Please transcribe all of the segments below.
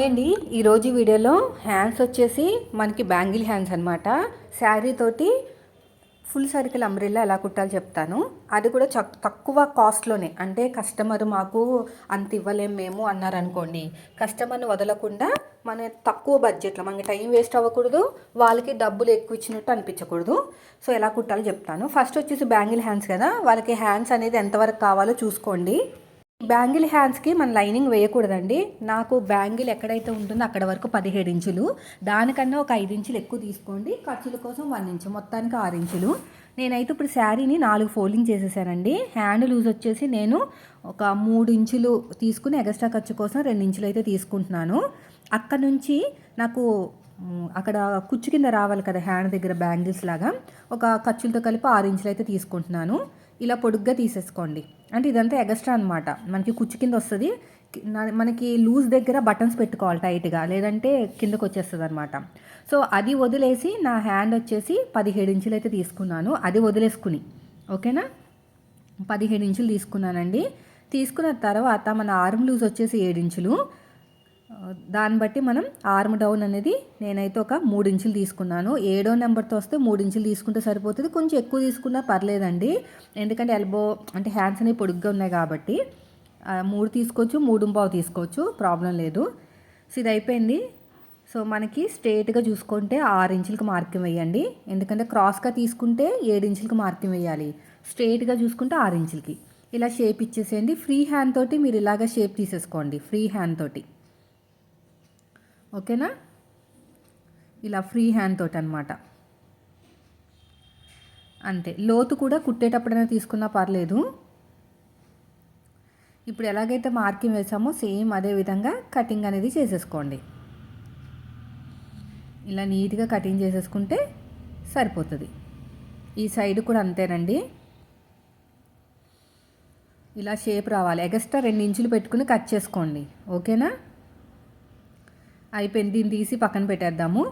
అండి ఈరోజు వీడియోలో హ్యాండ్స్ వచ్చేసి మనకి బ్యాంగిల్ హ్యాండ్స్ అనమాట శారీ తోటి ఫుల్ సర్కిల్ అంబ్రిల్లా ఎలా కుట్టాలో చెప్తాను. అది కూడా చక్- తక్కువ కాస్ట్లోనే అంటే కస్టమర్ మాకు అంత ఇవ్వలేం మేము అన్నారు అనుకోండి కస్టమర్ని వదలకుండా మన తక్కువ బడ్జెట్లో మనకి టైం వేస్ట్ అవ్వకూడదు వాళ్ళకి డబ్బులు ఎక్కువ ఇచ్చినట్టు అనిపించకూడదు. సో ఎలా కుట్టాలో చెప్తాను. ఫస్ట్ వచ్చేసి బ్యాంగిల్ హ్యాండ్స్ కదా. వాళ్ళకి హ్యాండ్స్ అనేది ఎంతవరకు కావాలో చూసుకోండి. బ్యాంగిల్ హ్యాండ్స్కి మన లైనింగ్ వేయకూడదండి. నాకు బ్యాంగిల్ ఎక్కడైతే ఉంటుందో అక్కడ వరకు పదిహేడు ఇంచులు. దానికన్నా ఒక ఐదు ఇంచులు ఎక్కువ తీసుకోండి. ఖర్చుల కోసం వన్ ఇంచు మొత్తానికి ఆరు ఇంచులు. నేనైతే ఇప్పుడు శారీని నాలుగు ఫోల్డింగ్ చేసేసానండి. హ్యాండ్ లూజ్ వచ్చేసి నేను ఒక మూడు ఇంచులు తీసుకుని ఎక్స్ట్రా ఖర్చు కోసం రెండు ఇంచులు అయితే తీసుకుంటున్నాను. అక్కడ నుంచి నాకు అక్కడ కుచ్చు కింద రావాలి కదా హ్యాండ్ దగ్గర బ్యాంగిల్స్ లాగా. ఒక ఖర్చులతో కలిపి ఆరు ఇంచులు అయితే తీసుకుంటున్నాను. ఇలా పొడుగ్గా తీసేసుకోండి. అంటే ఇదంతా ఎగస్ట్రా అనమాట మనకి కుచ్చు కింద వస్తుంది. మనకి లూజ్ దగ్గర బటన్స్ పెట్టుకోవాలి టైట్గా. లేదంటే కిందకు వచ్చేస్తుంది అనమాట సో అది వదిలేసి నా హ్యాండ్ వచ్చేసి పదిహేడు ఇంచులు అయితే తీసుకున్నాను. అది వదిలేసుకుని. ఓకేనా? పదిహేడు ఇంచులు తీసుకున్నానండి. తీసుకున్న తర్వాత మన ఆర్మ్ లూజ్ వచ్చేసి ఏడు ఇంచులు. దాన్ని బట్టి మనం ఆర్మ్ డౌన్ అనేది నేనైతే ఒక మూడు ఇంచులు తీసుకున్నాను. ఏడో నెంబర్తో వస్తే మూడు ఇంచులు తీసుకుంటే సరిపోతుంది. కొంచెం ఎక్కువ తీసుకున్నా పర్లేదండి. ఎందుకంటే ఎల్బో అంటే హ్యాండ్స్ అనేవి పొడుగ్గా ఉన్నాయి కాబట్టి మూడు తీసుకోవచ్చు మూడు పావు తీసుకోవచ్చు ప్రాబ్లం లేదు. సో ఇది అయిపోయింది. సో మనకి స్ట్రేట్గా చూసుకుంటే ఆరు ఇంచులకు మార్కింగ్ వేయండి. ఎందుకంటే క్రాస్గా తీసుకుంటే ఏడు ఇంచులకు మార్కింగ్ వేయాలి. స్ట్రేట్గా చూసుకుంటే ఆరు ఇంచులకి. ఇలా షేప్ ఇచ్చేసేయండి. ఫ్రీ హ్యాండ్ తోటి మీరు ఇలాగ షేప్ తీసేసుకోండి. ఫ్రీ హ్యాండ్ తోటి. ఓకేనా? ఇలా ఫ్రీ హ్యాండ్ తోటి అనమాట అంతే. లోతు కూడా కుట్టేటప్పుడైనా తీసుకున్నా పర్లేదు. ఇప్పుడు ఎలాగైతే మార్కింగ్ వేసామో సేమ్ అదే విధంగా కటింగ్ అనేది చేసేసుకోండి. ఇలా నీట్గా కటింగ్ చేసేసుకుంటే సరిపోతుంది. ఈ సైడ్ కూడా అంతేనండి. ఇలా షేప్ రావాలి. ఎగస్ట్రా రెండు ఇంచులు పెట్టుకుని కట్ చేసుకోండి. ఓకేనా? అయిపోయింది. దీన్ని తీసి పక్కన పెట్టేద్దాము.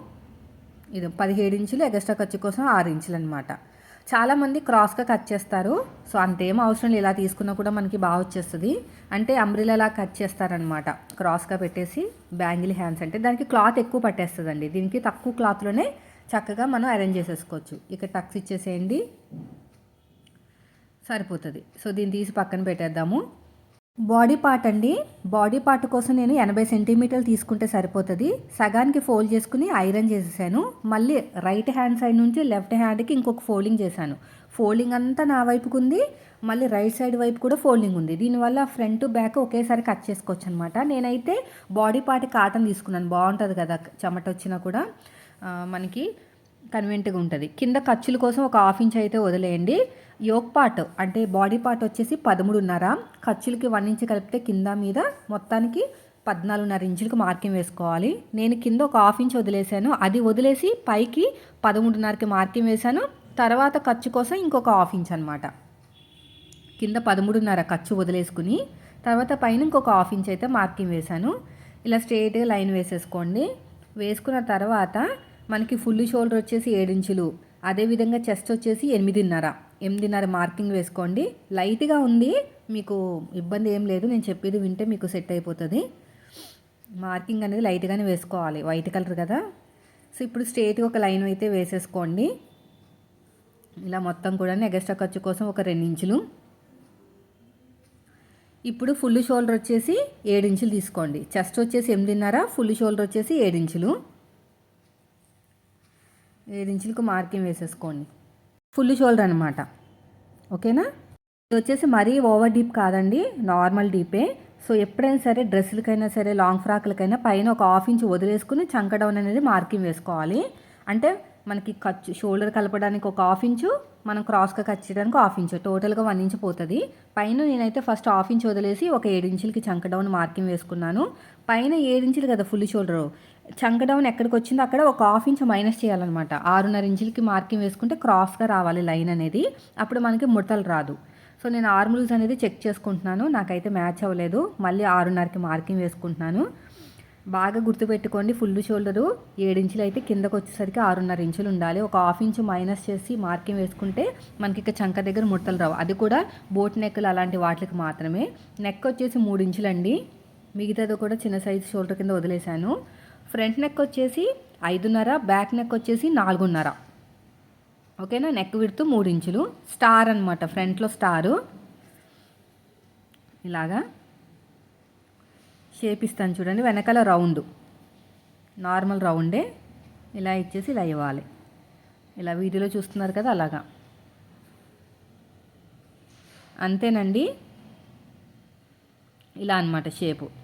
ఇది పదిహేడు ఇంచులు ఎగస్ట్రా ఖర్చు కోసం ఆరు ఇంచులు అనమాట చాలామంది క్రాస్గా కట్ చేస్తారు. సో అంతేం అవసరం లేదు. ఇలా తీసుకున్నా కూడా మనకి బాగా వచ్చేస్తుంది. అంటే అంబ్రిలాలా కట్ చేస్తారనమాట క్రాస్గా పెట్టేసి బ్యాంగిల్ హ్యాండ్స్ అంటే దానికి క్లాత్ ఎక్కువ పట్టేస్తుందండి. దీనికి తక్కువ క్లాత్లోనే చక్కగా మనం అరేంజ్ చేసేసుకోవచ్చు. ఇక్కడ టక్స్ ఇచ్చేసేయండి. సరిపోతుంది. సో దీన్ని తీసి పక్కన పెట్టేద్దాము. బాడీ పార్ట్ అండి. బాడీ పార్ట్ కోసం నేను ఎనభై సెంటీమీటర్లు తీసుకుంటే సరిపోతుంది. సగానికి ఫోల్డ్ చేసుకుని ఐరన్ చేసేసాను. మళ్ళీ రైట్ హ్యాండ్ సైడ్ నుంచి లెఫ్ట్ హ్యాండ్కి ఇంకొక ఫోల్డింగ్ చేశాను. ఫోల్డింగ్ అంతా నా వైపుకు ఉంది. మళ్ళీ రైట్ సైడ్ వైపు కూడా ఫోల్డింగ్ ఉంది. దీనివల్ల ఫ్రంట్ బ్యాక్ ఒకేసారి కట్ చేసుకోవచ్చు అనమాట నేనైతే బాడీ పార్ట్ కాటన్ తీసుకున్నాను. బాగుంటుంది కదా చెమట వచ్చినా కూడా. మనకి కన్వెంట్గా ఉంటుంది. కింద ఖర్చుల కోసం ఒక హాఫ్ ఇంచ్ అయితే వదిలేయండి. యోక్ పార్ట్ అంటే బాడీ పార్ట్ వచ్చేసి పదమూడున్నర. ఖర్చులకి వన్ ఇంచ్ కలిపితే కింద మీద మొత్తానికి పద్నాలుగున్నర ఇంచులకు మార్కింగ్ వేసుకోవాలి. నేను కింద ఒక హాఫ్ ఇంచ్ వదిలేసాను. అది వదిలేసి పైకి పదమూడున్నరకి మార్కింగ్ వేశాను. తర్వాత ఖర్చు కోసం ఇంకొక హాఫ్ ఇంచ్ అనమాట కింద పదమూడున్నర ఖర్చు వదిలేసుకుని తర్వాత పైన ఇంకొక హాఫ్ ఇంచ్ అయితే మార్కింగ్ వేశాను. ఇలా స్ట్రేట్గా లైన్ వేసేసుకోండి. వేసుకున్న తర్వాత మనకి ఫుల్ షోల్డర్ వచ్చేసి ఏడించులు అదేవిధంగా చెస్ట్ వచ్చేసి ఎనిమిదిన్నర. ఎనిమిదిన్నర మార్కింగ్ వేసుకోండి. లైట్గా ఉంది. మీకు ఇబ్బంది ఏం లేదు. నేను చెప్పేది వింటే మీకు సెట్ అయిపోతుంది. మార్కింగ్ అనేది లైట్గానే వేసుకోవాలి. వైట్ కలర్ కదా. సో ఇప్పుడు స్ట్రేట్గా ఒక లైన్ అయితే వేసేసుకోండి. ఇలా మొత్తం కూడా ఎగస్ట్రా ఖర్చు కోసం ఒక రెండు ఇంచులు. ఇప్పుడు ఫుల్ షోల్డర్ వచ్చేసి ఏడు ఇంచులు తీసుకోండి. చెస్ట్ వచ్చేసి ఎనిమిదిన్నర ఫుల్ షోల్డర్ వచ్చేసి ఏడు ఇంచులు. ఏడు ఇంచులకు మార్కింగ్ వేసేసుకోండి. ఫుల్ షోల్డర్ అనమాట ఓకేనా? ఇది వచ్చేసి మరీ ఓవర్ డీప్ కాదండి నార్మల్ డీపే సో ఎప్పుడైనా సరే డ్రెస్సులకైనా సరే లాంగ్ ఫ్రాక్లకైనా పైన ఒక హాఫ్ ఇంచ్ వదిలేసుకుని చంక డౌన్ అనేది మార్కింగ్ వేసుకోవాలి. అంటే మనకి ఖర్చు షోల్డర్ కలపడానికి ఒక హాఫ్ ఇంచు మనం క్రాస్గా కట్ చేయడానికి హాఫ్ ఇంచు టోటల్గా వన్ ఇంచ్ పోతుంది. పైన నేనైతే ఫస్ట్ హాఫ్ ఇంచ్ వదిలేసి ఒక ఏడు ఇంచులకి చంక డౌన్ మార్కింగ్ వేసుకున్నాను. పైన ఏడు ఇంచులు కదా ఫుల్ షోల్డర్ చంక డౌన్ ఎక్కడికి వచ్చిందో అక్కడ ఒక హాఫ్ ఇంచ్ మైనస్ చేయాలన్నమాట. ఆరున్నర ఇంచులకి మార్కింగ్ వేసుకుంటే క్రాస్గా రావాలి లైన్ అనేది. అప్పుడు మనకి ముడతలు రాదు. సో నేను ఆర్మ్ లూజ్ అనేది చెక్ చేసుకుంటున్నాను. నాకైతే మ్యాచ్ అవ్వలేదు. మళ్ళీ ఆరున్నరకి మార్కింగ్ వేసుకుంటున్నాను. బాగా గుర్తుపెట్టుకోండి ఫుల్ షోల్డరు ఏడించులు అయితే కిందకు వచ్చేసరికి ఆరున్నర ఇంచులు ఉండాలి. ఒక హాఫ్ ఇంచు మైనస్ చేసి మార్కింగ్ వేసుకుంటే మనకి ఇక చంక దగ్గర ముడతలు రావు. అది కూడా బోట్ నెక్లు అలాంటి వాటికి మాత్రమే. నెక్ వచ్చేసి మూడు ఇంచులండి మిగతాది కూడా చిన్న సైజు షోల్డర్ కింద వదిలేశాను. ఫ్రంట్ నెక్ వచ్చేసి ఐదున్నర బ్యాక్ నెక్ వచ్చేసి నాలుగున్నర. ఓకేనా? నెక్ విడుతూ మూడు ఇంచులు. స్టార్ అనమాట ఫ్రంట్లో స్టారు. ఇలాగా షేప్ ఇస్తాను చూడండి. వెనకాల రౌండ్. నార్మల్ రౌండే. ఇలా ఇచ్చేసి ఇలా ఇవ్వాలి. ఇలా వీడియోలో చూస్తున్నారు కదా అలాగా. అంతేనండి. ఇలా అనమాట షేపు.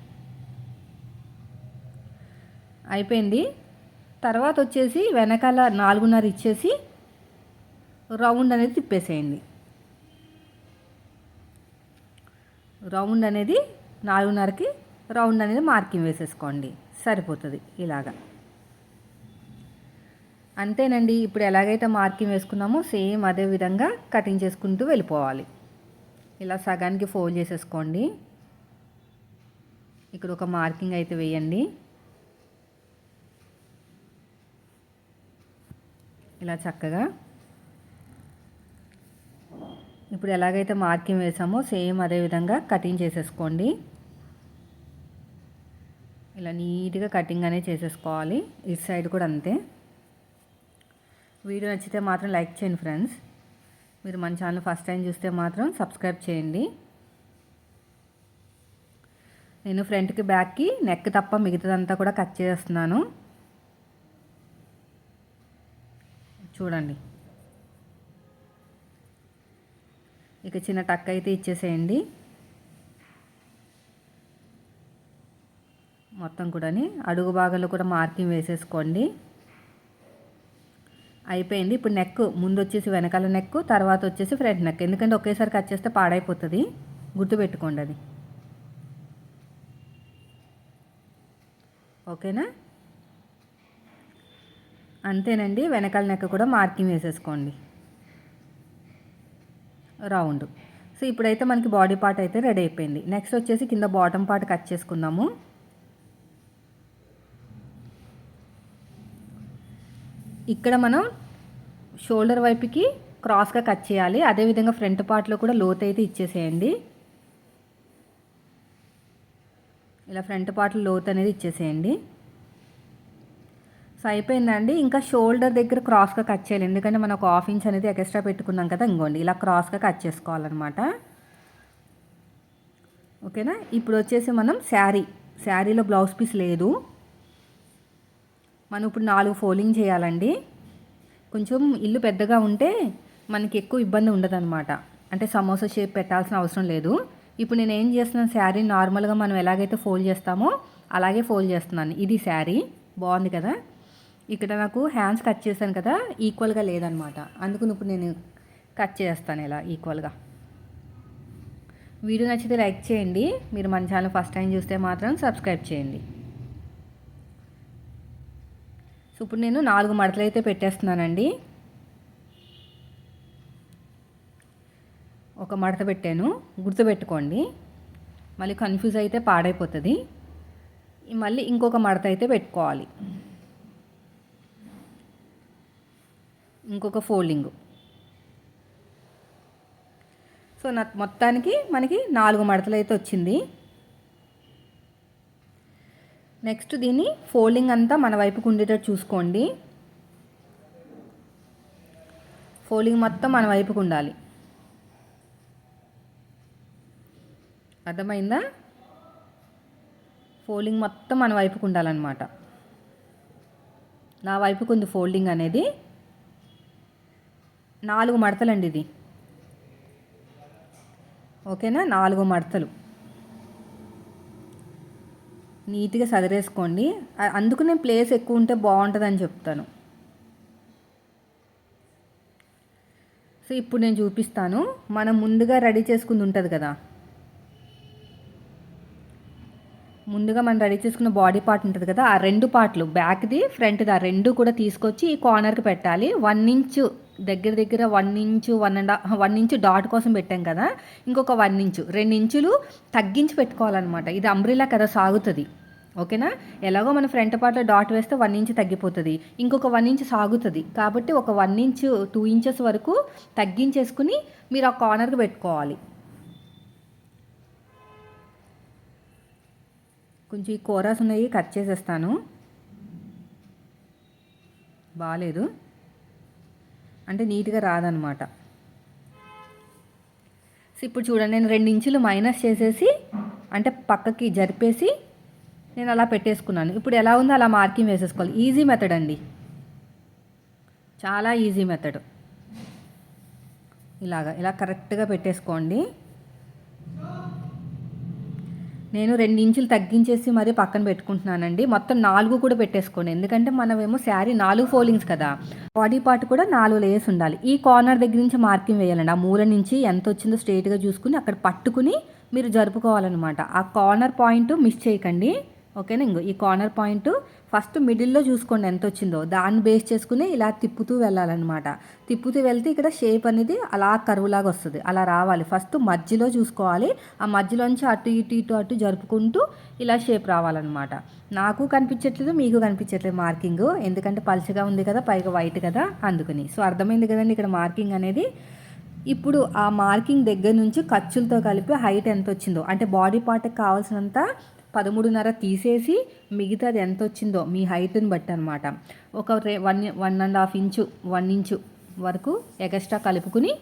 అయిపోయింది. తర్వాత వచ్చేసి వెనకాల నాలుగున్నర ఇచ్చేసి రౌండ్ అనేది తిప్పేసేయండి. రౌండ్ అనేది నాలుగున్నరకి రౌండ్ అనేది మార్కింగ్ వేసేసుకోండి. సరిపోతుంది ఇలాగా. అంతేనండి ఇప్పుడు ఎలాగైతే మార్కింగ్ వేసుకున్నామో సేమ్ అదే విధంగా కటింగ్ చేసుకుంటూ వెళ్ళిపోవాలి. ఇలా సగానికి ఫోల్డ్ చేసేసుకోండి. ఇక్కడ ఒక మార్కింగ్ అయితే వేయండి. ఇలా చక్కగా. ఇప్పుడు ఎలాగైతే మార్కింగ్ వేసామో సేమ్ అదే విధంగా కటింగ్ చేసేసుకోండి. ఇలా నీట్గా కటింగ్ అనేది చేసేసుకోవాలి. ఇటు సైడ్ కూడా అంతే. వీడియో నచ్చితే మాత్రం లైక్ చేయండి ఫ్రెండ్స్. మీరు మన ఛానల్ ఫస్ట్ టైం చూస్తే మాత్రం సబ్స్క్రైబ్ చేయండి. నేను ఫ్రంట్కి బ్యాక్కి నెక్ తప్ప మిగతాదంతా కూడా కట్ చేస్తున్నాను. చూడండి. ఇక చిన్న టక్ అయితే ఇచ్చేసేయండి. మొత్తం కూడాని అడుగు భాగంలో కూడా మార్కింగ్ వేసేసుకోండి. అయిపోయింది. ఇప్పుడు నెక్ ముందు వచ్చేసి వెనకాల నెక్ తర్వాత వచ్చేసి ఫ్రంట్ నెక్. ఎందుకంటే ఒకేసారి కట్ చేస్తే పాడైపోతుంది. గుర్తుపెట్టుకోండి అది. ఓకేనా? అంతేనండి వెనకాల నెక్క కూడా మార్కింగ్ వేసేసుకోండి. రౌండ్. సో ఇప్పుడైతే మనకి బాడీ పార్ట్ అయితే రెడీ అయిపోయింది. నెక్స్ట్ వచ్చేసి కింద బాటమ్ పార్ట్ కట్ చేసుకుందాము. ఇక్కడ మనం షోల్డర్ వైపుకి క్రాస్గా కట్ చేయాలి. అదేవిధంగా ఫ్రంట్ పార్ట్లో కూడా లోత్ అయితే ఇచ్చేసేయండి. ఇలా ఫ్రంట్ పార్ట్లో లోత్ అనేది ఇచ్చేసేయండి. సో అయిపోయిందండి ఇంకా షోల్డర్ దగ్గర క్రాస్గా కట్ చేయాలి. ఎందుకంటే మనం ఒక హాఫ్ ఇంచ్ అనేది ఎక్స్ట్రా పెట్టుకున్నాం కదా ఇంకోండి. ఇలా క్రాస్గా కట్ చేసుకోవాలన్నమాట. ఓకేనా? ఇప్పుడు వచ్చేసి మనం శారీ. శారీలో బ్లౌజ్ పీస్ లేదు. మనం ఇప్పుడు నాలుగు ఫోల్డింగ్ చేయాలండి. కొంచెం ఇల్లు పెద్దగా ఉంటే మనకి ఎక్కువ ఇబ్బంది ఉండదన్నమాట. అంటే సమోసా షేప్ పెట్టాల్సిన అవసరం లేదు. ఇప్పుడు నేను ఏం చేస్తున్నాను? శారీ నార్మల్గా మనం ఎలాగైతే ఫోల్డ్ చేస్తామో అలాగే ఫోల్డ్ చేస్తున్నాను. ఇది శారీ. బాగుంది కదా? ఇక్కడ నాకు హ్యాండ్స్ కట్ చేశాను కదా ఈక్వల్గా లేదనమాట. అందుకని ఇప్పుడు నేను కట్ చేస్తాను ఇలా ఈక్వల్గా వీడియో నచ్చితే లైక్ చేయండి. మీరు మన ఛానల్ ఫస్ట్ టైం చూస్తే మాత్రం సబ్స్క్రైబ్ చేయండి. సో ఇప్పుడు నేను నాలుగు మడతలు అయితే పెట్టేస్తున్నానండి. ఒక మడత పెట్టాను. గుర్తుపెట్టుకోండి. మళ్ళీ కన్ఫ్యూజ్ అయితే పాడైపోతుంది. మళ్ళీ ఇంకొక మడత అయితే పెట్టుకోవాలి. ఇంకొక ఫోల్డింగ్. సో నా మొత్తానికి మనకి నాలుగు మడతలు అయితే వచ్చింది. నెక్స్ట్ దీన్ని ఫోల్డింగ్ అంతా మన వైపుకు ఉండేటట్టు చూసుకోండి. ఫోల్డింగ్ మొత్తం మన వైపుకు ఉండాలి. అర్థమైందా? ఫోల్డింగ్ మొత్తం మన వైపుకు ఉండాలన్నమాట. నా వైపుకు ఉంది ఫోల్డింగ్ అనేది. నాలుగు మడతలండి ఇది. ఓకేనా? నాలుగు మడతలు. నీట్గా సదిరేసుకోండి. అందుకు నేను ప్లేస్ ఎక్కువ ఉంటే బాగుంటుందని చెప్తాను. సో ఇప్పుడు నేను చూపిస్తాను. మనం ముందుగా రెడీ చేసుకుంది ఉంటుంది కదా? ముందుగా మనం రెడీ చేసుకున్న బాడీ పార్ట్ ఉంటుంది కదా ఆ రెండు పార్ట్లు బ్యాక్ది ఫ్రంట్ది ఆ రెండు కూడా తీసుకొచ్చి ఈ కార్నర్కి పెట్టాలి. వన్ ఇంచు దగ్గర దగ్గర one inch one and one inch dot కోసం పెట్టాం కదా ఇంకొక వన్ ఇంచు రెండు ఇంచులు తగ్గించి పెట్టుకోవాలన్నమాట. ఇది అంబ్రిలా కదా సాగుతుంది. ఓకేనా ఎలాగో మన ఫ్రంట్ పార్ట్లో డాట్ వేస్తే వన్ ఇంచ్ తగ్గిపోతుంది. ఇంకొక వన్ ఇంచ్ సాగుతుంది. కాబట్టి ఒక వన్ ఇంచ్ టూ ఇంచెస్ వరకు తగ్గించేసుకుని మీరు ఆ కార్నర్కి పెట్టుకోవాలి. కొంచెం ఈ కూరస్ ఉన్నాయి కట్ చేసేస్తాను. బాగాలేదు అంటే నీట్గా రాదనమాట. సో ఇప్పుడు చూడండి నేను రెండు ఇంచులు మైనస్ చేసేసి అంటే పక్కకి జరిపేసి నేను అలా పెట్టేసుకున్నాను. ఇప్పుడు ఎలా ఉందో అలా మార్కింగ్ వేసేసుకోవాలి. ఈజీ మెథడ్ అండి. చాలా ఈజీ మెథడ్. ఇలాగా ఇలా కరెక్ట్గా పెట్టేసుకోండి. నేను రెండు ఇంచులు తగ్గించేసి మరీ పక్కన పెట్టుకుంటున్నానండి. మొత్తం నాలుగు కూడా పెట్టేసుకోండి. ఎందుకంటే మనమేమో శారీ నాలుగు ఫోల్డింగ్స్ కదా. బాడీ పార్ట్ కూడా నాలుగు లేయర్స్ ఉండాలి. ఈ కార్నర్ దగ్గర నుంచి మార్కింగ్ వేయాలండి. ఆ మూల నుంచి ఎంత వచ్చిందో స్ట్రైట్గా చూసుకుని అక్కడ పట్టుకుని మీరు జరుపుకోవాలన్నమాట. ఆ కార్నర్ పాయింట్ మిస్ చేయకండి. ఓకేనా ఇంకో? ఈ కార్నర్ పాయింట్ ఫస్ట్ మిడిల్లో చూసుకోండి ఎంత వచ్చిందో దాన్ని బేస్ చేసుకుని ఇలా తిప్పుతూ వెళ్ళాలన్నమాట. తిప్పుతూ వెళ్తే ఇక్కడ షేప్ అనేది అలా కరువులాగా వస్తుంది. అలా రావాలి. ఫస్ట్ మధ్యలో చూసుకోవాలి. ఆ మధ్యలోంచి అటు ఇటు ఇటు అటు జరుపుకుంటూ ఇలా షేప్ రావాలన్నమాట. నాకు కనిపించట్లేదు మీకు కనిపించట్లేదు మార్కింగ్. ఎందుకంటే పలుచగా ఉంది కదా పైగా వైట్ కదా అందుకని. సో అర్థమైంది కదండి ఇక్కడ మార్కింగ్ అనేది? ఇప్పుడు ఆ మార్కింగ్ దగ్గర నుంచి ఖర్చులతో కలిపి హైట్ ఎంత వచ్చిందో అంటే బాడీ పార్ట్కి కావాల్సినంత పదమూడున్నర తీసేసి మిగతాది ఎంత వచ్చిందో మీ హైట్ని బట్టి అనమాట ఒక రే one one and half inch one inch వరకు ఎక్స్ట్రా కలుపుకుని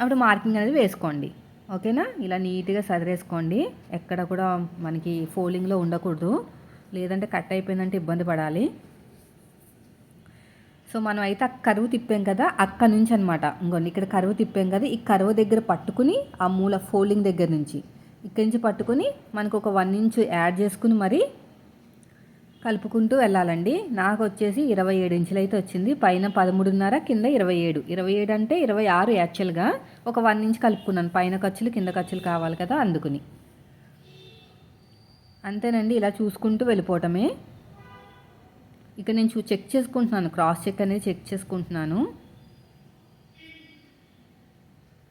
అప్పుడు మార్కింగ్ అనేది వేసుకోండి. ఓకేనా? ఇలా నీట్గా సదిరేసుకోండి. ఎక్కడ కూడా మనకి ఫోల్డింగ్లో ఉండకూడదు. లేదంటే కట్ అయిపోయిందంటే ఇబ్బంది పడాలి. సో మనం అయితే ఆ కరువు తిప్పాం కదా అక్కడి నుంచి అనమాట ఇంకోండి ఇక్కడ కరువు తిప్పాం కదా ఈ కరువు దగ్గర పట్టుకుని ఆ మూల ఫోల్డింగ్ దగ్గర నుంచి. ఇక్కడి నుంచి పట్టుకొని మనకు ఒక వన్ ఇంచ్ యాడ్ చేసుకుని మరి కలుపుకుంటూ వెళ్ళాలండి. నాకు వచ్చేసి ఇరవై ఏడు ఇంచులు అయితే వచ్చింది. పైన పదమూడున్నర కింద ఇరవై ఏడు. ఇరవై ఏడు అంటే ఇరవై ఆరు యాక్చువల్గా ఒక వన్ ఇంచ్ కలుపుకున్నాను. పైన ఖర్చులు కింద ఖర్చులు కావాలి కదా అందుకుని. అంతేనండి ఇలా చూసుకుంటూ వెళ్ళిపోవటమే. ఇక నేను చూ చెక్ చేసుకుంటున్నాను. క్రాస్ చెక్ అనేది చెక్ చేసుకుంటున్నాను.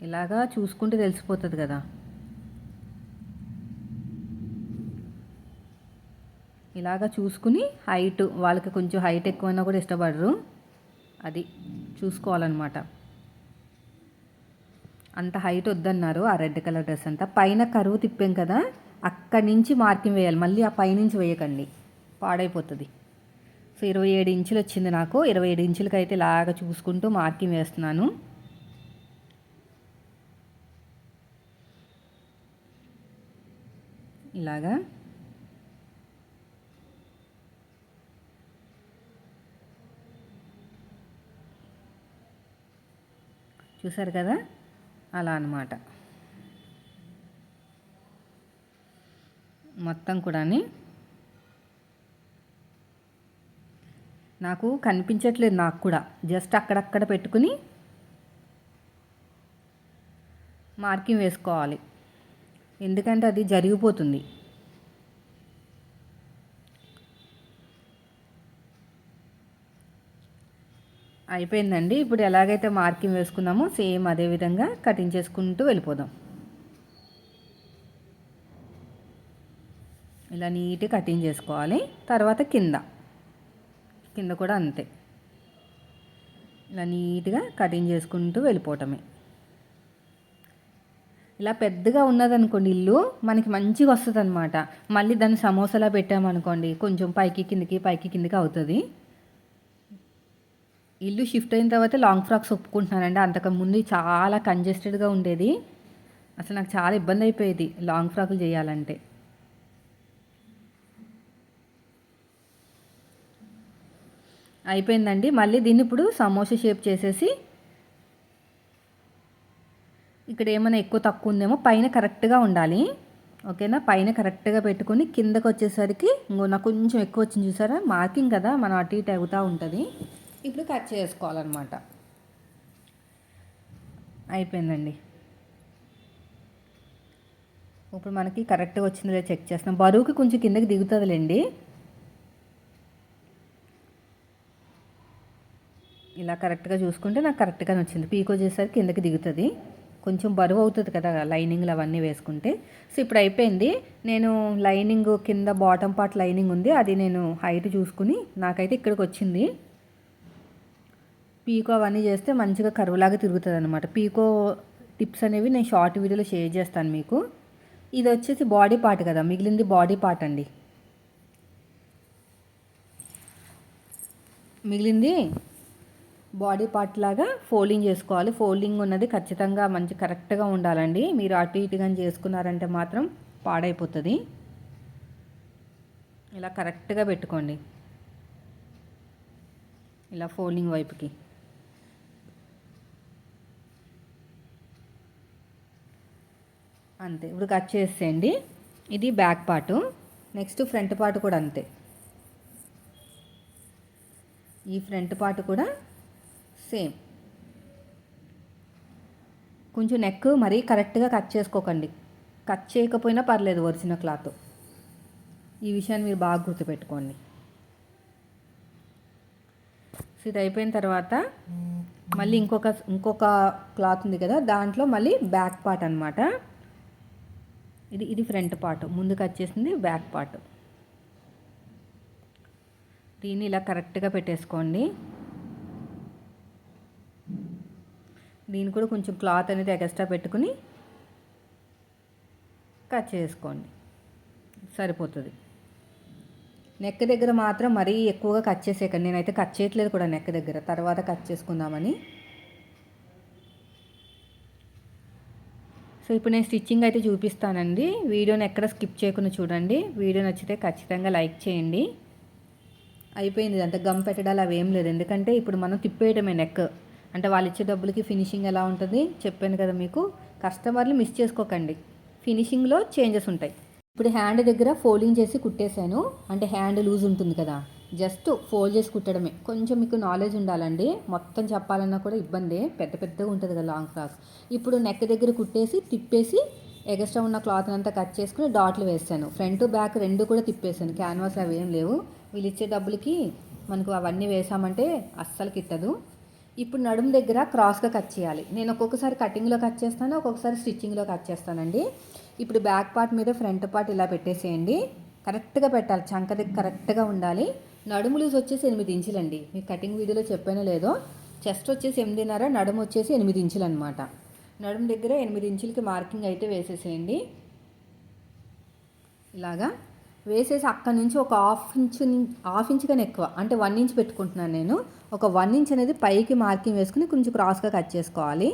ఇలాగా చూసుకుంటే తెలిసిపోతుంది కదా. ఇలాగ చూసుకుని హైట్ వాళ్ళకి కొంచెం హైట్ ఎక్కువైనా కూడా ఇష్టపడరు. అది చూసుకోవాలన్నమాట. అంత హైట్ వద్దన్నారు ఆ రెడ్ కలర్ డ్రెస్ అంతా. పైన కరువు తిప్పాం కదా అక్కడి నుంచి మార్కింగ్ వేయాలి. మళ్ళీ ఆ పైనుంచి వేయకండి. పాడైపోతుంది. సో ఇరవై ఏడు ఇంచులు వచ్చింది నాకు. ఇరవై ఏడు ఇంచులకి అయితే ఇలాగ చూసుకుంటూ మార్కింగ్ వేస్తున్నాను. ఇలాగా చూసారు కదా? అలా అనమాట మొత్తం కూడా నాకు కనిపించట్లేదు నాకు కూడా. జస్ట్ అక్కడక్కడ పెట్టుకుని మార్కింగ్ వేసుకోవాలి. ఎందుకంటే అది జరిగిపోతుంది. అయిపోయిందండి. ఇప్పుడు ఎలాగైతే మార్కింగ్ వేసుకున్నామో సేమ్ అదే విధంగా కటింగ్ చేసుకుంటూ వెళ్ళిపోదాం. ఇలా నీట్గా కటింగ్ చేసుకోవాలి. తర్వాత కింద. కింద కూడా అంతే. ఇలా నీట్గా కటింగ్ చేసుకుంటూ వెళ్ళిపోవటమే. ఇలా పెద్దగా ఉన్నదనుకోండి ఇల్లు మనకి మంచిగా వస్తుంది అనమాట మళ్ళీ దాన్ని సమోసాలా పెట్టామనుకోండి కొంచెం పైకి కిందకి పైకి కిందకి అవుతుంది. ఇల్లు షిఫ్ట్ అయిన తర్వాత లాంగ్ ఫ్రాక్స్ ఒప్పుకుంటున్నానండి. అంతకుముందు చాలా కంజెస్టెడ్గా ఉండేది. అసలు నాకు చాలా ఇబ్బంది అయిపోయేది లాంగ్ ఫ్రాక్లు చేయాలంటే. అయిపోయిందండి. మళ్ళీ దీన్ని ఇప్పుడు సమోసా షేప్ చేసేసి ఇక్కడ ఏమైనా ఎక్కువ తక్కువ ఉందేమో పైన కరెక్ట్గా ఉండాలి. ఓకేనా? పైన కరెక్ట్గా పెట్టుకుని కిందకు వచ్చేసరికి ఇంకో నాకు కొంచెం ఎక్కువ వచ్చింది చూసారా? మార్కింగ్ కదా? మనం అటు ఇటు అవుతూ ఉంటుంది. ఇప్పుడు కట్ చేసుకోవాలన్నమాట. అయిపోయిందండి. ఇప్పుడు మనకి కరెక్ట్గా వచ్చిందో చెక్ చేస్తాం. బరువుకి కొంచెం కిందకి దిగుతుందిలేండి. ఇలా కరెక్ట్గా చూసుకుంటే నాకు కరెక్ట్గానే వచ్చింది. పీకో చేసేసరికి కిందకి దిగుతుంది. కొంచెం బరువు అవుతుంది కదా లైనింగ్లు అవన్నీ వేసుకుంటే. సో ఇప్పుడు అయిపోయింది. నేను లైనింగ్ కింద బాటమ్ పార్ట్ లైనింగ్ ఉంది. అది నేను హైట్ చూసుకుని నాకైతే ఇక్కడికి వచ్చింది. పీకో అవన్నీ చేస్తే మంచిగా కరువులాగా తిరుగుతుంది అనమాట పీకో టిప్స్ అనేవి నేను షార్ట్ వీడియోలో షేర్ చేస్తాను మీకు. ఇది వచ్చేసి బాడీ పార్ట్ కదా మిగిలింది బాడీ పార్ట్ అండి. మిగిలింది బాడీ పార్ట్ లాగా ఫోల్డింగ్ చేసుకోవాలి. ఫోల్డింగ్ ఉన్నది ఖచ్చితంగా మంచి కరెక్ట్గా ఉండాలండి. మీరు అటు ఇటుగా చేసుకున్నారంటే మాత్రం పాడైపోతుంది. ఇలా కరెక్ట్గా పెట్టుకోండి. ఇలా ఫోల్డింగ్ వైపుకి. అంతే. ఇప్పుడు కట్ చేసేయండి. ఇది back part. Next front part కూడా అంతే. ఈ ఫ్రంట్ పార్ట్ కూడా సేమ్. కొంచెం నెక్ మరీ కరెక్ట్గా కట్ చేసుకోకండి. కట్ చేయకపోయినా పర్లేదు ఒరిజినల్ క్లాత్. ఈ విషయాన్ని మీరు బాగా గుర్తుపెట్టుకోండి. సో ఇది అయిపోయిన తర్వాత మళ్ళీ ఇంకొక ఇంకొక క్లాత్ ఉంది కదా దాంట్లో మళ్ళీ బ్యాక్ పార్ట్ అనమాట ఇది ఇది ఫ్రంట్ పార్ట్. ముందుకు వచ్చేసింది బ్యాక్ పార్ట్. దీన్ని ఇలా కరెక్ట్గా పెట్టేసుకోండి. దీన్ని కూడా కొంచెం క్లాత్ అనేది ఎక్స్ట్రా పెట్టుకుని కట్ చేసుకోండి. సరిపోతుంది. నెక్ దగ్గర మాత్రం మరీ ఎక్కువగా కట్ చేసేయకండి. నేనైతే కట్ చేయట్లేదు కూడా నెక్ దగ్గర. తర్వాత కట్ చేసుకుందామని. సో ఇప్పుడు నేను స్టిచ్చింగ్ అయితే చూపిస్తానండి. వీడియోని ఎక్కడ స్కిప్ చేయకుండా చూడండి. వీడియో నచ్చితే ఖచ్చితంగా లైక్ చేయండి. అయిపోయింది అంత గమ్ పెట్టడాలు అవి ఏం లేదు. ఎందుకంటే ఇప్పుడు మనం తిప్పేయడమే నెక్ అంటే వాళ్ళు ఇచ్చే డబ్బులకి ఫినిషింగ్ ఎలా ఉంటుంది చెప్పాను కదా మీకు. కస్టమర్లు మిస్ చేసుకోకండి. ఫినిషింగ్లో చేంజెస్ ఉంటాయి. ఇప్పుడు హ్యాండ్ దగ్గర ఫోల్డింగ్ చేసి కుట్టేశాను. అంటే హ్యాండ్ లూజ్ ఉంటుంది కదా. జస్ట్ ఫోల్డ్ చేసి కుట్టడమే. కొంచెం మీకు నాలెడ్జ్ ఉండాలండి. మొత్తం చెప్పాలన్నా కూడా ఇబ్బంది. పెద్ద పెద్దగా ఉంటుంది కదా లాంగ్ ఫ్రాక్స్ ఇప్పుడు నెక్ దగ్గర కుట్టేసి తిప్పేసి ఎగస్ట్రా ఉన్న క్లాత్ అంతా కట్ చేసుకుని డాట్లు వేస్తాను. ఫ్రంట్ బ్యాక్ రెండు కూడా తిప్పేసాను క్యాన్వాస్ అవి ఏం లేవు. వీళ్ళు ఇచ్చే డబ్బులకి మనకు అవన్నీ వేసామంటే అస్సలు కిట్టదు. ఇప్పుడు నడుము దగ్గర క్రాస్గా కట్ చేయాలి. నేను ఒక్కొక్కసారి కటింగ్లో కట్ చేస్తాను ఒక్కొక్కసారి స్టిచ్చింగ్లో కట్ చేస్తానండి. ఇప్పుడు బ్యాక్ పార్ట్ మీద ఫ్రంట్ పార్ట్ ఇలా పెట్టేసేయండి. కరెక్ట్గా పెట్టాలి. చంక దగ్గర కరెక్ట్గా ఉండాలి. నడుము లూజ్ వచ్చేసి ఎనిమిది ఇంచులండి. మీకు కటింగ్ వీడియోలో చెప్పానో లేదో చెస్ట్ వచ్చేసి ఎనిమిదిన్నర నడుము వచ్చేసి ఎనిమిది ఇంచులు అనమాట నడుము దగ్గర ఎనిమిది ఇంచులకి మార్కింగ్ అయితే వేసేసేయండి. ఇలాగా వేసేసి అక్కడి నుంచి ఒక హాఫ్ ఇంచు హాఫ్ ఇంచ్ కానీ ఎక్కువ అంటే వన్ ఇంచ్ పెట్టుకుంటున్నాను నేను. ఒక వన్ ఇంచ్ అనేది పైకి మార్కింగ్ వేసుకుని కొంచెం క్రాస్గా కట్ చేసుకోవాలి.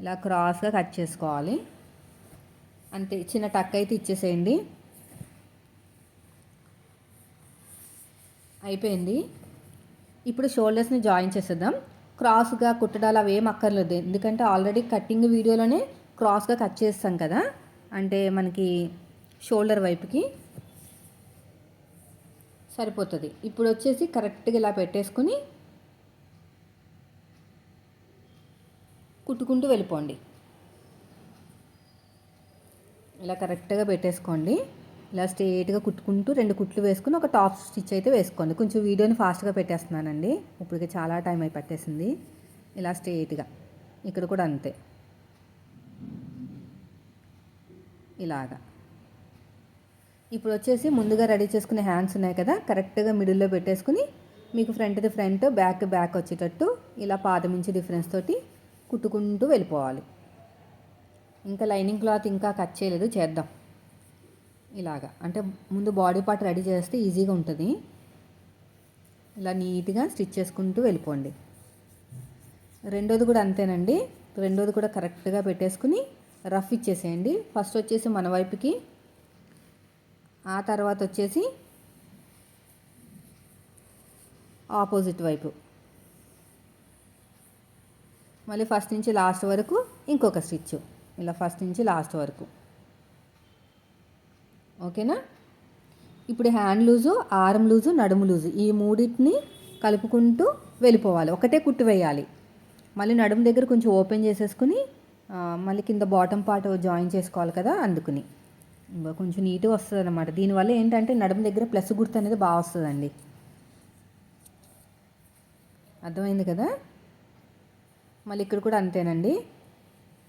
ఇలా క్రాస్గా కట్ చేసుకోవాలి. అంతే చిన్న టక్ అయితే ఇచ్చేసేయండి. అయిపోయింది. ఇప్పుడు షోల్డర్స్ని జాయిన్ చేసేద్దాం. క్రాస్గా కుట్టడాలు అవి ఏం అక్కర్లేదు. ఎందుకంటే ఆల్రెడీ కటింగ్ వీడియోలోనే క్రాస్గా కట్ చేస్తాం కదా. అంటే మనకి షోల్డర్ వైపుకి సరిపోతుంది. ఇప్పుడు వచ్చేసి కరెక్ట్గా ఇలా పెట్టేసుకుని కుట్టుకుంటూ వెళ్ళిపోండి. ఇలా కరెక్ట్గా పెట్టేసుకోండి. ఇలా స్ట్రేట్గా కుట్టుకుంటూ రెండు కుట్లు వేసుకుని ఒక టాప్ స్టిచ్ అయితే వేసుకోండి. కొంచెం వీడియోని ఫాస్ట్గా పెట్టేస్తున్నానండి. ఇప్పటికి చాలా టైం అయి పట్టేసింది. ఇలా స్ట్రేట్గా. ఇక్కడ కూడా అంతే. ఇలాగా. ఇప్పుడు వచ్చేసి ముందుగా రెడీ చేసుకునే హ్యాండ్స్ ఉన్నాయి కదా కరెక్ట్గా మిడిల్లో పెట్టేసుకుని మీకు ఫ్రంట్ది ఫ్రంట్ బ్యాక్ బ్యాక్ వచ్చేటట్టు ఇలా పాదమించి డిఫరెన్స్ తోటి కుట్టుకుంటూ వెళ్ళిపోవాలి. ఇంకా లైనింగ్ క్లాత్ ఇంకా కట్ చేయలేదు చేద్దాం. ఇలాగా. అంటే ముందు బాడీ పార్ట్ రెడీ చేస్తే ఈజీగా ఉంటుంది. ఇలా నీట్గా స్టిచ్ చేసుకుంటూ వెళ్ళిపోండి. రెండోది కూడా అంతేనండి. రెండోది కూడా కరెక్ట్గా పెట్టేసుకుని రఫ్ ఇచ్చేసేయండి. ఫస్ట్ వచ్చేసి మన వైపుకి ఆ తర్వాత వచ్చేసి ఆపోజిట్ వైపు. మళ్ళీ ఫస్ట్ నుంచి లాస్ట్ వరకు ఇంకొక స్టిచ్ ఇలా ఫస్ట్ నుంచి లాస్ట్ వరకు. ఓకేనా? ఇప్పుడు హ్యాండ్ లూజు ఆరం లూజు నడుము లూజు ఈ మూడింటిని కలుపుకుంటూ వెళ్ళిపోవాలి. ఒకటే కుట్టు వేయాలి. మళ్ళీ నడుము దగ్గర కొంచెం ఓపెన్ చేసేసుకుని మళ్ళీ కింద బాటమ్ పార్ట్ జాయిన్ చేసుకోవాలి కదా అందుకుని. కొంచెం నీట్గా వస్తుంది అనమాట దీనివల్ల ఏంటంటే నడుము దగ్గర ప్లస్ గుర్తు అనేది బాగా వస్తుందండి. అర్థమైంది కదా? మళ్ళీ ఇక్కడ కూడా అంతేనండి.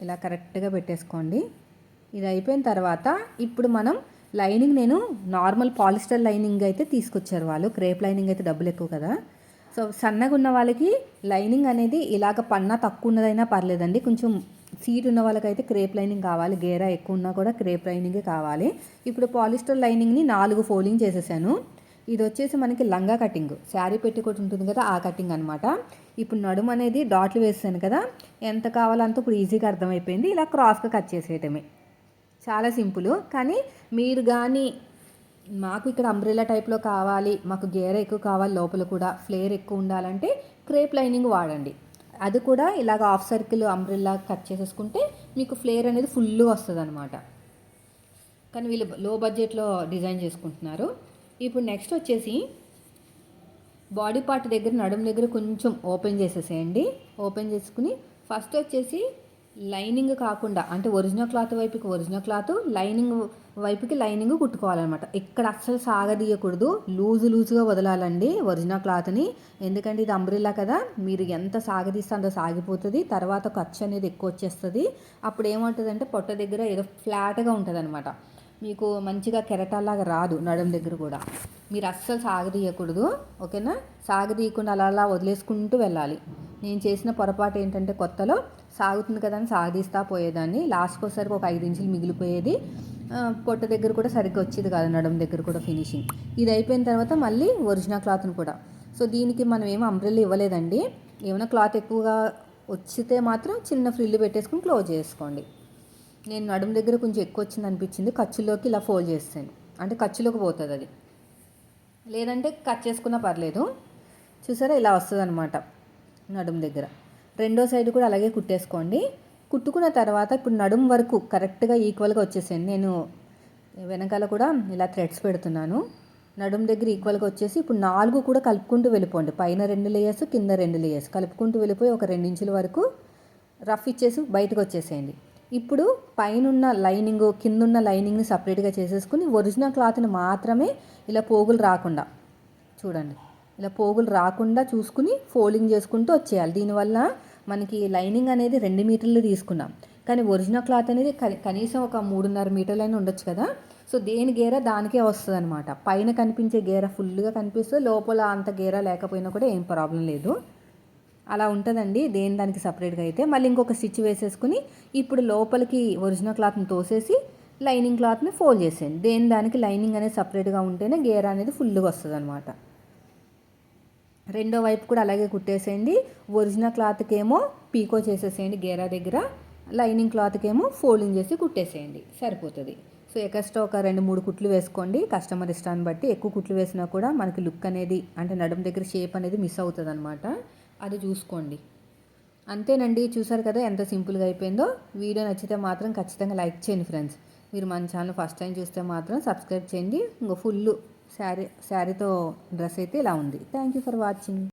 ఇలా కరెక్ట్గా పెట్టేసుకోండి. ఇది అయిపోయిన తర్వాత ఇప్పుడు మనం లైనింగ్ నేను నార్మల్ పాలిస్టర్ లైనింగ్ అయితే తీసుకొచ్చారు వాళ్ళు. క్రేప్ లైనింగ్ అయితే డబ్బులు ఎక్కువ కదా. సో సన్నగా ఉన్న వాళ్ళకి లైనింగ్ అనేది ఇలాగ పన్నా తక్కువ ఉన్నదైనా పర్లేదండి. కొంచెం సీట్ ఉన్న వాళ్ళకైతే క్రేప్ లైనింగ్ కావాలి. గేరా ఎక్కువ ఉన్నా కూడా క్రేప్ లైనింగే కావాలి. ఇప్పుడు పాలిస్టర్ లైనింగ్ని నాలుగు ఫోల్డింగ్ చేసేసాను. ఇది వచ్చేసి మనకి లంగా కటింగ్. శారీ పెట్టుకోటి ఉంటుంది కదా ఆ కటింగ్ అనమాట ఇప్పుడు నడుము అనేది డాట్లు వేసాను కదా ఎంత కావాలంత ఇప్పుడు ఈజీగా అర్థమైపోయింది. ఇలా క్రాస్గా కట్ చేసేయటమే. చాలా సింపుల్. కానీ మీరు కానీ మాకు ఇక్కడ అంబ్రెల్లా టైప్లో కావాలి మాకు గేర ఎక్కువ కావాలి లోపల కూడా ఫ్లేర్ ఎక్కువ ఉండాలంటే క్రేప్ లైనింగ్ వాడండి. అది కూడా ఇలాగ హాఫ్ సర్కిల్ అంబ్రెల్లా కట్ చేసేసుకుంటే మీకు ఫ్లేర్ అనేది ఫుల్గా వస్తుంది అనమాట కానీ వీళ్ళు లో బడ్జెట్లో డిజైన్ చేసుకుంటున్నారు. ఇప్పుడు నెక్స్ట్ వచ్చేసి బాడీ పార్ట్ దగ్గర నడుము దగ్గర కొంచెం ఓపెన్ చేసేసేయండి. ఓపెన్ చేసుకుని ఫస్ట్ వచ్చేసి లైనింగ్ కాకుండా అంటే ఒరిజినల్ క్లాత్ వైపుకి ఒరిజినల్ క్లాత్ లైనింగ్ వైపుకి లైనింగ్ కుట్టుకోవాలన్నమాట. ఇక్కడ అస్సలు సాగదీయకూడదు. లూజు లూజుగా వదలాలండి ఒరిజినల్ క్లాత్ని. ఎందుకంటే ఇది అంబ్రిల్లా కదా మీరు ఎంత సాగదీస్తే అంత సాగిపోతుంది. తర్వాత ఖర్చు అనేది ఎక్కువ వచ్చేస్తుంది. అప్పుడు ఏమంటుందంటే పొట్ట దగ్గర ఏదో ఫ్లాట్గా ఉంటుంది అనమాట మీకు మంచిగా కెరటాలాగా రాదు నడుం దగ్గర కూడా. మీరు అస్సలు సాగదీయకూడదు ఓకేనా? సాగదీయకుండా అలా అలా వదిలేసుకుంటూ వెళ్ళాలి. నేను చేసిన పొరపాటు ఏంటంటే కొత్తలో సాగుతుంది కదా అని సాగదీస్తా పోయేదాన్ని. లాస్ట్కి ఒకసారి ఒక ఐదు ఇంచులు మిగిలిపోయేది. పొట్ట దగ్గర కూడా సరిగ్గా వచ్చేది కాదు నడుం దగ్గర కూడా ఫినిషింగ్. ఇది అయిపోయిన తర్వాత మళ్ళీ ఒరిజినల్ క్లాత్ను కూడా. సో దీనికి మనం ఏమో అంబ్రెల్లా ఇవ్వలేదండి. ఏమైనా క్లాత్ ఎక్కువగా వచ్చితే మాత్రం చిన్న ఫ్రిల్లు పెట్టేసుకుని క్లోజ్ చేసుకోండి. నేను నడుము దగ్గర కొంచెం ఎక్కువ వచ్చింది అనిపించింది ఖర్చులోకి ఇలా ఫోల్డ్ చేస్తాను. అంటే ఖర్చులోకి పోతుంది అది. లేదంటే కట్ చేసుకున్నా పర్లేదు. చూసారా ఇలా వస్తుంది అనమాట నడుము దగ్గర. రెండో సైడ్ కూడా అలాగే కుట్టేసుకోండి. కుట్టుకున్న తర్వాత ఇప్పుడు నడుము వరకు కరెక్ట్గా ఈక్వల్గా వచ్చేసాను నేను వెనకాల కూడా ఇలా థ్రెడ్స్ పెడుతున్నాను. నడుము దగ్గర ఈక్వల్గా వచ్చేసి ఇప్పుడు నాలుగు కూడా కలుపుకుంటూ వెళ్ళిపోండి. పైన రెండు లేయర్స్ కింద రెండు లేయర్స్ కలుపుకుంటూ వెళ్ళిపోయి ఒక రెండించుల వరకు రఫ్ ఇచ్చేసి బయటకు వచ్చేసేయండి. ఇప్పుడు పైనున్న లైనింగ్ కిందున్న లైనింగ్ని సపరేట్గా చేసేసుకుని ఒరిజినల్ క్లాత్ని మాత్రమే ఇలా పోగులు రాకుండా చూడండి. ఇలా పోగులు రాకుండా చూసుకుని ఫోల్డింగ్ చేసుకుంటూ వచ్చేయాలి. దీనివల్ల మనకి లైనింగ్ అనేది రెండు మీటర్లు తీసుకున్నాం. కానీ ఒరిజినల్ క్లాత్ అనేది కనీసం ఒక మూడున్నర మీటర్లైనా ఉండొచ్చు కదా. సో దేని గేర దానికే వస్తుంది అనమాట పైన కనిపించే గేర ఫుల్గా కనిపిస్తుంది. లోపల అంత గేర లేకపోయినా కూడా ఏం ప్రాబ్లం లేదు. అలా ఉంటుందండి. దేని దానికి సపరేట్గా అయితే మళ్ళీ ఇంకొక స్టిచ్ వేసేసుకుని ఇప్పుడు లోపలికి ఒరిజినల్ క్లాత్ని తోసేసి లైనింగ్ క్లాత్ని ఫోల్డ్ చేసేయండి. దేని దానికి లైనింగ్ అనేది సపరేట్గా ఉంటేనే గేర్ అనేది ఫుల్గా వస్తుంది అనమాట రెండో వైపు కూడా అలాగే కుట్టేసేయండి. ఒరిజినల్ క్లాత్కి ఏమో పీకో చేసేసేయండి గేరా దగ్గర. లైనింగ్ క్లాత్కి ఏమో ఫోల్డింగ్ చేసి కుట్టేసేయండి. సరిపోతుంది. సో ఎక్స్ట్రా ఒక రెండు మూడు కుట్లు వేసుకోండి. కస్టమర్ ఇష్టాన్ని బట్టి ఎక్కువ కుట్లు వేసినా కూడా మనకి లుక్ అనేది అంటే నడుము దగ్గర షేప్ అనేది మిస్ అవుతుంది అనమాట అది చూసుకోండి. అంతేనండి చూసారు కదా ఎంత సింపుల్గా అయిపోయిందో? వీడియో నచ్చితే మాత్రం ఖచ్చితంగా లైక్ చేయండి ఫ్రెండ్స్. మీరు మన ఛానల్ ఫస్ట్ టైం చూస్తే మాత్రం సబ్స్క్రైబ్ చేయండి. ఇంకో ఫుల్ శారీ శారీతో డ్రెస్ అయితే ఇలా ఉంది. Thank you for watching.